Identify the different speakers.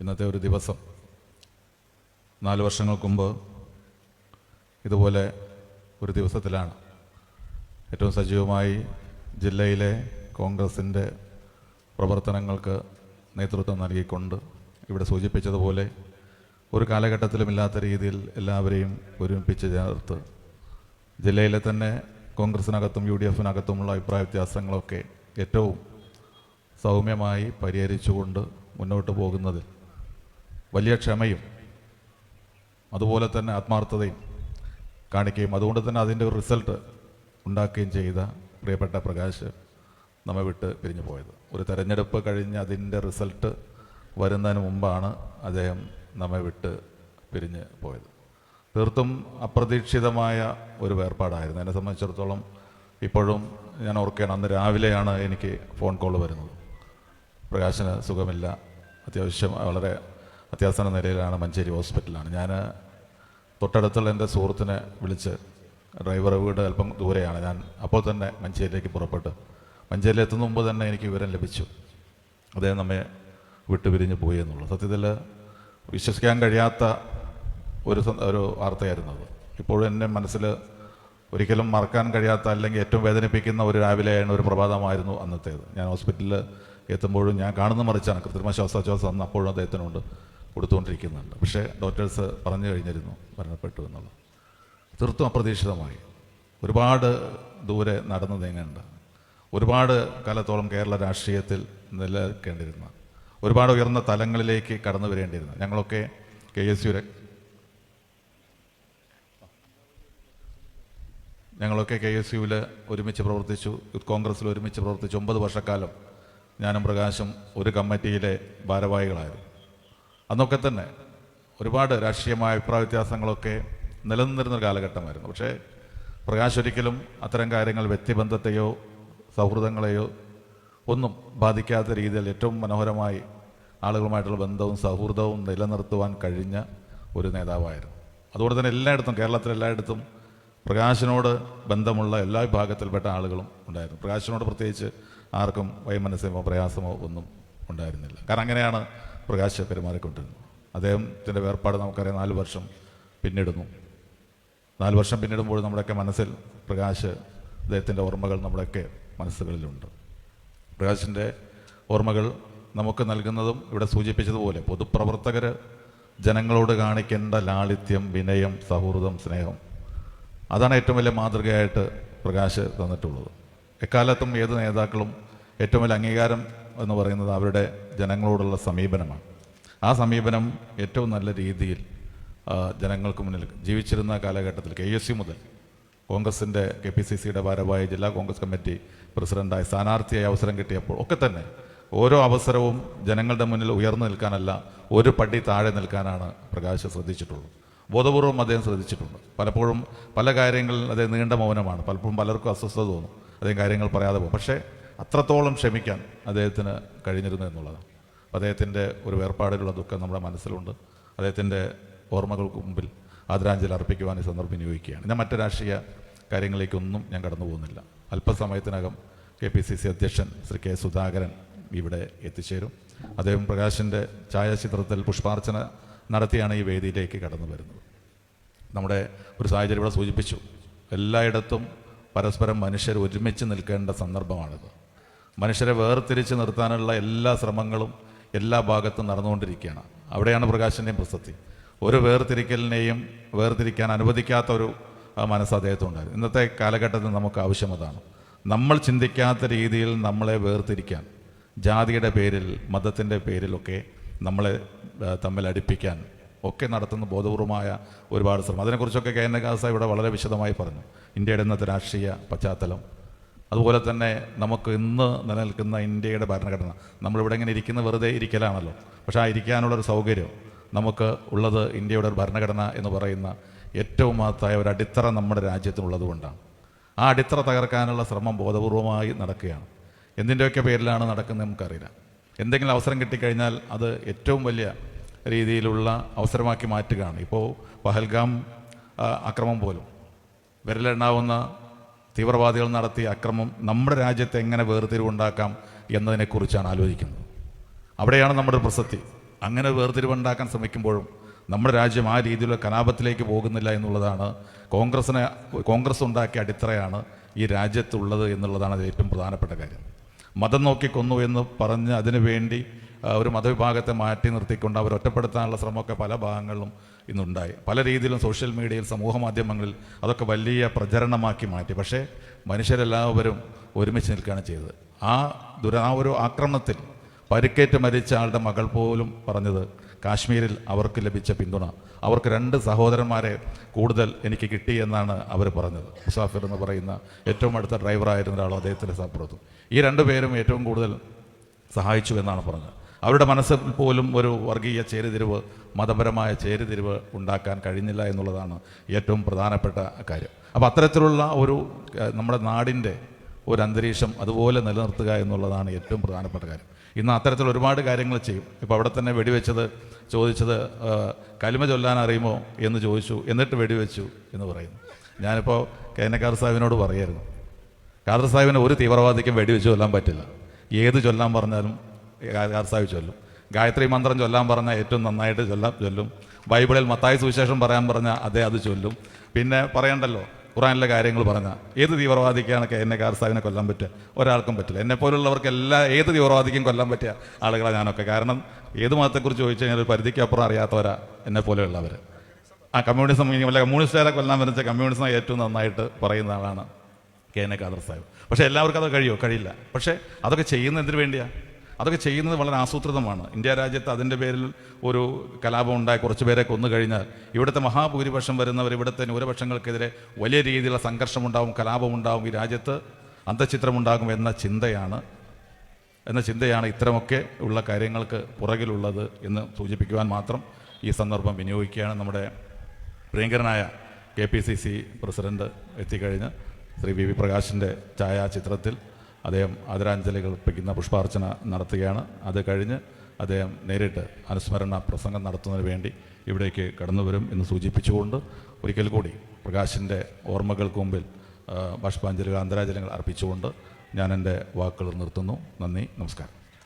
Speaker 1: ഇന്നത്തെ ഒരു ദിവസം. നാല് വർഷങ്ങൾക്ക് മുമ്പ് ഇതുപോലെ ഒരു ദിവസത്തിലാണ് ഏറ്റവും സജീവമായി ജില്ലയിലെ കോൺഗ്രസിന്റെ പ്രവർത്തനങ്ങൾക്ക് നേതൃത്വം നൽകിക്കൊണ്ട് ഇവിടെ സൂചിപ്പിച്ചതുപോലെ ഒരു കാലഘട്ടത്തിലുമില്ലാത്ത രീതിയിൽ എല്ലാവരെയും ഒരുമിപ്പിച്ച് ചേർത്ത് ജില്ലയിലെ തന്നെ കോൺഗ്രസിനകത്തും യു ഡി എഫിനകത്തുമുള്ള അഭിപ്രായ വ്യത്യാസങ്ങളൊക്കെ ഏറ്റവും സൗമ്യമായി പരിഹരിച്ചുകൊണ്ട് മുന്നോട്ട് പോകുന്നതിൽ വലിയ ക്ഷമയും അതുപോലെ തന്നെ ആത്മാർത്ഥതയും കാണിക്കുകയും അതുകൊണ്ട് തന്നെ അതിന്റെ ഒരു റിസൾട്ട് ഉണ്ടാക്കുകയും ചെയ്ത പ്രിയപ്പെട്ട പ്രകാശ് നമ്മെ വിട്ട് പിരിഞ്ഞു പോയത്. ഒരു തെരഞ്ഞെടുപ്പ് കഴിഞ്ഞ് അതിന്റെ റിസൾട്ട് വരുന്നതിന് മുമ്പാണ് അദ്ദേഹം നമ്മെ വിട്ട് പിരിഞ്ഞ് പോയത്. തീർത്തും അപ്രതീക്ഷിതമായ ഒരു വേർപാടായിരുന്നു. എന്നെ സംബന്ധിച്ചിടത്തോളം ഇപ്പോഴും ഞാൻ ഓർക്കുകയാണ് അന്ന് രാവിലെയാണ് എനിക്ക് ഫോൺ കോൾ വരുന്നത്. പ്രകാശന് സുഖമില്ല അത്യാവശ്യം വളരെ അത്യാസന്ന നിലയിലാണ് മഞ്ചേരി ഹോസ്പിറ്റലാണ്. ഞാൻ തൊട്ടടുത്തുള്ള എന്റെ സുഹൃത്തിനെ വിളിച്ച് ഡ്രൈവർ വീട് അല്പം ദൂരെയാണ്. ഞാൻ അപ്പോൾ തന്നെ മഞ്ചേരിയിലേക്ക് പുറപ്പെട്ട്. മഞ്ചേരിയിൽ എത്തുന്ന മുമ്പ് തന്നെ എനിക്ക് വിവരം ലഭിച്ചു. അദ്ദേഹം നമ്മെ വിട്ടുപിരിഞ്ഞ് പോയി എന്നുള്ളത്. സത്യത്തിൽ വിശ്വസിക്കാൻ കഴിയാത്ത ഒരു ഒരു വാർത്തയായിരുന്നു അത്. ഇപ്പോഴും എന്റെ മനസ്സിൽ ഒരിക്കലും മറക്കാൻ കഴിയാത്ത അല്ലെങ്കിൽ ഏറ്റവും വേദനിപ്പിക്കുന്ന ഒരു രാവിലെയാണ് ഒരു പ്രഭാതമായിരുന്നു അന്നത്തേത്. ഞാൻ ഹോസ്പിറ്റലിൽ എത്തുമ്പോഴും ഞാൻ കാണുന്ന മറിച്ചാണ്. കൃത്രിമ ശ്വാസോച്ഛ്വാസം അന്ന് അപ്പോഴും അദ്ദേഹത്തിനുണ്ട്. കൊടുത്തുകൊണ്ടിരിക്കുന്നുണ്ട്. പക്ഷേ ഡോക്ടേഴ്സ് പറഞ്ഞു കഴിഞ്ഞിരുന്നു മരണപ്പെട്ടു എന്നുള്ളത്. തീർത്തും അപ്രതീക്ഷിതമായി. ഒരുപാട് ദൂരെ നടന്നു നീങ്ങേണ്ട. ഒരുപാട് കാലത്തോളം കേരള രാഷ്ട്രീയത്തിൽ നിലനിൽക്കേണ്ടിരുന്ന ഒരുപാട് ഉയർന്ന തലങ്ങളിലേക്ക് കടന്നു വരേണ്ടിയിരുന്നു. ഞങ്ങളൊക്കെ കെ എസ് യു ഞങ്ങളൊക്കെ കെ എസ് യുവിൽ ഒരുമിച്ച് പ്രവർത്തിച്ചു. യൂത്ത് കോൺഗ്രസ്സിൽ ഒരുമിച്ച് പ്രവർത്തിച്ചു. ഒമ്പത് വർഷക്കാലം ഞാനും പ്രകാശും ഒരു കമ്മിറ്റിയിലെ ഭാരവാഹികളായിരുന്നു. അന്നൊക്കെ തന്നെ ഒരുപാട് രാഷ്ട്രീയമായ അഭിപ്രായ വ്യത്യാസങ്ങളൊക്കെ നിലനിന്നിരുന്നൊരു കാലഘട്ടമായിരുന്നു. പക്ഷേ പ്രകാശ് ഒരിക്കലും അത്തരം കാര്യങ്ങൾ വ്യക്തിബന്ധത്തെയോ സൗഹൃദങ്ങളെയോ ഒന്നും ബാധിക്കാത്ത രീതിയിൽ ഏറ്റവും മനോഹരമായി ആളുകളുമായിട്ടുള്ള ബന്ധവും സൗഹൃദവും നിലനിർത്തുവാൻ കഴിഞ്ഞ ഒരു നേതാവായിരുന്നു. അതുകൊണ്ട് തന്നെ എല്ലായിടത്തും കേരളത്തിൽ എല്ലായിടത്തും പ്രകാശിനോട് ബന്ധമുള്ള എല്ലാ വിഭാഗത്തിൽപ്പെട്ട ആളുകളും ഉണ്ടായിരുന്നു. പ്രകാശിനോട് പ്രത്യേകിച്ച് ആർക്കും വൈമനസ്യമോ പ്രയാസമോ ഒന്നും ഉണ്ടായിരുന്നില്ല. കാരണം അങ്ങനെയാണ് പ്രകാശ് പെരുമാറിക്കൊണ്ടിരുന്നത് അദ്ദേഹത്തിന്റെ വേർപാട് നമുക്കറിയാം നാല് വർഷം പിന്നിടുന്നു. നാല് വർഷം പിന്നിടുമ്പോൾ നമ്മുടെയൊക്കെ മനസ്സിൽ പ്രകാശ് അദ്ദേഹത്തിന്റെ ഓർമ്മകൾ നമ്മുടെയൊക്കെ മനസ്സുകളിലുണ്ട്. പ്രകാശിന്റെ ഓർമ്മകൾ നമുക്ക് നൽകുന്നതും ഇവിടെ സൂചിപ്പിച്ചതുപോലെ പൊതുപ്രവർത്തകർ ജനങ്ങളോട് കാണിക്കേണ്ട ലാളിത്യം വിനയം സൗഹൃദം സ്നേഹം. അതാണ് ഏറ്റവും വലിയ മാതൃകയായിട്ട് പ്രകാശ് തന്നിട്ടുള്ളത്. എക്കാലത്തും ഏത് നേതാക്കളും ഏറ്റവും വലിയ അംഗീകാരം എന്ന് പറയുന്നത് അവരുടെ ജനങ്ങളോടുള്ള സമീപനമാണ്. ആ സമീപനം ഏറ്റവും നല്ല രീതിയിൽ ജനങ്ങൾക്ക് മുന്നിൽ ജീവിച്ചിരുന്ന കാലഘട്ടത്തിൽ കെ എസ് യു മുതൽ കോൺഗ്രസിന്റെ കെ പി സി സിയുടെ ഭാരവാഹി ജില്ലാ കോൺഗ്രസ് കമ്മിറ്റി പ്രസിഡന്റായി സ്ഥാനാർത്ഥിയായി അവസരം കിട്ടിയപ്പോൾ ഒക്കെ തന്നെ ഓരോ അവസരവും ജനങ്ങളുടെ മുന്നിൽ ഉയർന്നു നിൽക്കാനല്ല ഒരു പടി താഴെ നിൽക്കാനാണ് പ്രകാശ് ശ്രദ്ധിച്ചിട്ടുള്ളത്. ബോധപൂർവം അദ്ദേഹം ശ്രദ്ധിച്ചിട്ടുണ്ട്. പലപ്പോഴും പല കാര്യങ്ങളിൽ അദ്ദേഹം നീണ്ട മൗനമാണ്. പലപ്പോഴും പലർക്കും അസ്വസ്ഥത തോന്നും. അദ്ദേഹം കാര്യങ്ങൾ പറയാതെ പോകും. പക്ഷേ അത്രത്തോളം ക്ഷമിക്കാൻ അദ്ദേഹത്തിന് കഴിഞ്ഞിരുന്നു എന്നുള്ളതാണ് അദ്ദേഹത്തിന്റെ ഒരു വേർപാടിലുള്ള ദുഃഖം നമ്മുടെ മനസ്സിലുണ്ട്. അദ്ദേഹത്തിന്റെ ഓർമ്മകൾക്ക് മുമ്പിൽ ആദരാഞ്ജലി അർപ്പിക്കുവാൻ ഈ സന്ദർഭം വിനിയോഗിക്കുകയാണ്. ഞാൻ മറ്റു രാഷ്ട്രീയ കാര്യങ്ങളിലേക്കൊന്നും ഞാൻ കടന്നു പോകുന്നില്ല. അല്പസമയത്തിനകം കെ പി സി സി അധ്യക്ഷൻ ശ്രീ കെ സുധാകരൻ ഇവിടെ എത്തിച്ചേരും. അദ്ദേഹം പ്രകാശിന്റെ ഛായാചിത്രത്തിൽ പുഷ്പാർച്ചന നടത്തിയാണ് ഈ വേദിയിലേക്ക് കടന്നു വരുന്നത്. നമ്മുടെ ഒരു സാഹചര്യം ഇവിടെ സൂചിപ്പിച്ചു. എല്ലായിടത്തും പരസ്പരം മനുഷ്യർ ഒരുമിച്ച് നിൽക്കേണ്ട സന്ദർഭമാണിത്. മനുഷ്യരെ വേർതിരിച്ച് നിർത്താനുള്ള എല്ലാ ശ്രമങ്ങളും എല്ലാ ഭാഗത്തും നടന്നുകൊണ്ടിരിക്കുകയാണ്. അവിടെയാണ് പ്രകാശിന്റെയും പ്രസക്തി. ഒരു വേർതിരിക്കലിനെയും വേർതിരിക്കാൻ അനുവദിക്കാത്ത ഒരു മനസ്സ് അദ്ദേഹത്തിനുണ്ടായിരുന്നു ഇന്നത്തെ കാലഘട്ടത്തിൽ നമുക്ക് ആവശ്യം അതാണ്. നമ്മൾ ചിന്തിക്കാത്ത രീതിയിൽ നമ്മളെ വേർതിരിക്കാൻ ജാതിയുടെ പേരിൽ മതത്തിന്റെ പേരിലൊക്കെ നമ്മളെ തമ്മിൽ അടുപ്പിക്കാൻ ഒക്കെ നടത്തുന്ന ബോധപൂർവമായ ഒരുപാട് ശ്രമം. അതിനെക്കുറിച്ചൊക്കെ കെ എൻ കാസ ഇവിടെ വളരെ വിശദമായി പറഞ്ഞു. ഇന്ത്യയുടെ ഇന്നത്തെ രാഷ്ട്രീയ പശ്ചാത്തലം അതുപോലെ തന്നെ നമുക്ക് ഇന്ന് നിലനിൽക്കുന്ന ഇന്ത്യയുടെ ഭരണഘടന. നമ്മളിവിടെ ഇങ്ങനെ ഇരിക്കുന്ന വെറുതെ ഇരിക്കലാണല്ലോ. പക്ഷേ ആ ഇരിക്കാനുള്ളൊരു സൗകര്യം നമുക്ക് ഉള്ളത് ഇന്ത്യയുടെ ഒരു ഭരണഘടന എന്ന് പറയുന്ന ഏറ്റവും മഹത്തായ ഒരു അടിത്തറ നമ്മുടെ രാജ്യത്തിനുള്ളത് കൊണ്ടാണ്. ആ അടിത്തറ തകർക്കാനുള്ള ശ്രമം ബോധപൂർവമായി നടക്കുകയാണ്. എന്തിന്റെയൊക്കെ പേരിലാണ് നടക്കുന്നത് നമുക്കറിയില്ല. എന്തെങ്കിലും അവസരം കിട്ടിക്കഴിഞ്ഞാൽ അത് ഏറ്റവും വലിയ രീതിയിലുള്ള അവസരമാക്കി മാറ്റുകയാണ്. ഇപ്പോൾ പഹൽഗാം അക്രമം പോലും. വിരലെണ്ണാവുന്ന തീവ്രവാദികൾ നടത്തിയ അക്രമം നമ്മുടെ രാജ്യത്തെ എങ്ങനെ വേർതിരിവുണ്ടാക്കാം എന്നതിനെക്കുറിച്ചാണ് ആലോചിക്കുന്നത്. അവിടെയാണ് നമ്മുടെ പ്രസക്തി. അങ്ങനെ വേർതിരിവുണ്ടാക്കാൻ ശ്രമിക്കുമ്പോഴും നമ്മുടെ രാജ്യം ആ രീതിയിലുള്ള കലാപത്തിലേക്ക് പോകുന്നില്ല എന്നുള്ളതാണ് കോൺഗ്രസിനെ കോൺഗ്രസ് ഉണ്ടാക്കിയ അടിത്തറയാണ് ഈ രാജ്യത്തുള്ളത് എന്നുള്ളതാണ് ഏറ്റവും പ്രധാനപ്പെട്ട കാര്യം. മതം നോക്കിക്കൊന്നു എന്ന് പറഞ്ഞ് അതിനു വേണ്ടി ഒരു മതവിഭാഗത്തെ മാറ്റി നിർത്തിക്കൊണ്ട് അവർ ഒറ്റപ്പെടുത്താനുള്ള ശ്രമമൊക്കെ പല ഭാഗങ്ങളിലും ഇന്നുണ്ടായി. പല രീതിയിലും സോഷ്യൽ മീഡിയയിൽ സമൂഹ മാധ്യമങ്ങളിൽ അതൊക്കെ വലിയ പ്രചരണമാക്കി മാറ്റി. പക്ഷേ മനുഷ്യരെല്ലാവരും ഒരുമിച്ച് നിൽക്കുകയാണ് ചെയ്തത്. ആ ദുര ആ ഒരു ആക്രമണത്തിൽ പരിക്കേറ്റ് മരിച്ച ആളുടെ മകൾ പോലും പറഞ്ഞത് കാശ്മീരിൽ അവർക്ക് ലഭിച്ച പിന്തുണ. അവർക്ക് രണ്ട് സഹോദരന്മാരെ കൂടുതൽ എനിക്ക് കിട്ടി എന്നാണ് അവർ പറഞ്ഞത്. മുസാഫിർ എന്ന് പറയുന്ന ഏറ്റവും അടുത്ത ഡ്രൈവറായിരുന്ന ഒരാളും അദ്ദേഹത്തിന്റെ സപ്പുറത്തും ഈ രണ്ടു പേരും ഏറ്റവും കൂടുതൽ സഹായിച്ചു എന്നാണ് പറഞ്ഞത്. അവരുടെ മനസ്സിൽ പോലും ഒരു വർഗീയ ചേരുതിരിവ് മതപരമായ ചേരുതിരിവ് ഉണ്ടാക്കാൻ കഴിഞ്ഞില്ല എന്നുള്ളതാണ് ഏറ്റവും പ്രധാനപ്പെട്ട കാര്യം. അപ്പോൾ അത്തരത്തിലുള്ള ഒരു നമ്മുടെ നാടിന്റെ ഒരു അന്തരീക്ഷം അതുപോലെ നിലനിർത്തുക എന്നുള്ളതാണ് ഏറ്റവും പ്രധാനപ്പെട്ട കാര്യം. ഇന്ന് അത്തരത്തിൽ ഒരുപാട് കാര്യങ്ങൾ ചെയ്യും. ഇപ്പോൾ അവിടെ തന്നെ വെടിവെച്ചത് ചോദിച്ചത് കലിമ ചൊല്ലാൻ അറിയുമോ എന്ന് ചോദിച്ചു. എന്നിട്ട് വെടിവെച്ചു എന്ന് പറയുന്നു. ഞാനിപ്പോൾ കേനക്കാർ സാഹിബിനോട് പറയായിരുന്നു. കാദർ സാഹിബിന് ഒരു തീവ്രവാദിക്കും വെടിവെച്ച് ചൊല്ലാൻ പറ്റില്ല. ഏത് ചൊല്ലാൻ പറഞ്ഞാലും സാഹിബ് ചൊല്ലും. ഗായത്രി മന്ത്രം ചൊല്ലാൻ പറഞ്ഞ ഏറ്റവും നന്നായിട്ട് ചൊല്ലാൻ ചൊല്ലും. ബൈബിളിൽ മത്തായ സുവിശേഷം പറയാൻ പറഞ്ഞ അതേ അത് ചൊല്ലും. പിന്നെ പറയണ്ടല്ലോ ഖുറാനിലെ കാര്യങ്ങൾ പറഞ്ഞാൽ ഏത് തീവ്രവാദിക്കാണ് എന്നെ കാർസാവിനെ കൊല്ലാൻ പറ്റുക? ഒരാൾക്കും പറ്റില്ല. എന്നെ പോലുള്ളവർക്ക് എല്ലാ ഏത് തീവ്രവാദിക്കും കൊല്ലാൻ പറ്റിയ ആളുകളാണ് ഞാനൊക്കെ. കാരണം ഏത് മതത്തെക്കുറിച്ച് ചോദിച്ചു കഴിഞ്ഞാൽ ഒരു പരിധിക്കപ്പുറം അറിയാത്തവരാ എന്നെ പോലെയുള്ളവർ ആ കമ്മ്യൂണിസം അല്ല കമ്മ്യൂണിസ്റ്റുകാരെ കൊല്ലാൻ വരച്ച കമ്മ്യൂണിസം ഏറ്റവും നന്നായിട്ട് പറയുന്ന ആളാണ് കെ എൻ എ സാഹിബ്. പക്ഷേ എല്ലാവർക്കും അത് കഴിയുമോ കഴിയില്ല. പക്ഷേ അതൊക്കെ ചെയ്യുന്നതിന് വേണ്ടിയാ? അതൊക്കെ ചെയ്യുന്നത് വളരെ ആസൂത്രിതമാണ്. ഇന്ത്യ രാജ്യത്ത് അതിന്റെ പേരിൽ ഒരു കലാപം ഉണ്ടായി. കുറച്ച് പേരെ കൊന്നു കഴിഞ്ഞാൽ ഇവിടുത്തെ മഹാഭൂരിപക്ഷം വരുന്നവർ ഇവിടുത്തെ ന്യൂനപക്ഷങ്ങൾക്കെതിരെ വലിയ രീതിയിലുള്ള സംഘർഷമുണ്ടാവും കലാപമുണ്ടാവും ഈ രാജ്യത്ത് അന്തചിത്രമുണ്ടാകും എന്ന ചിന്തയാണ് എന്ന ചിന്തയാണ് ഇത്തരമൊക്കെ ഉള്ള കാര്യങ്ങൾക്ക് പുറകിലുള്ളത് എന്ന് സൂചിപ്പിക്കുവാൻ മാത്രം ഈ സന്ദർഭം വിനിയോഗിക്കുകയാണ് നമ്മുടെ പ്രിയങ്കരനായ K P C C president എത്തിക്കഴിഞ്ഞ് Shri V V പ്രകാശിന്റെ ഛായാചിത്രത്തിൽ. അദ്ദേഹം ആദരാഞ്ജലികൾ അർപ്പിക്കുന്ന പുഷ്പാർച്ചന നടത്തുകയാണ്. അത് കഴിഞ്ഞ് അദ്ദേഹം നേരിട്ട് അനുസ്മരണ പ്രസംഗം നടത്തുന്നതിന് വേണ്ടി ഇവിടേക്ക് കടന്നു വരും എന്ന് സൂചിപ്പിച്ചുകൊണ്ട് ഒരിക്കൽ കൂടി പ്രകാശിന്റെ ഓർമ്മകൾക്ക് മുമ്പിൽ ബാഷ്പാഞ്ജലികൾ ആന്തരാഞ്ജലികൾ അർപ്പിച്ചുകൊണ്ട് ഞാൻ എന്റെ വാക്കുകൾ നിർത്തുന്നു. നന്ദി നമസ്കാരം.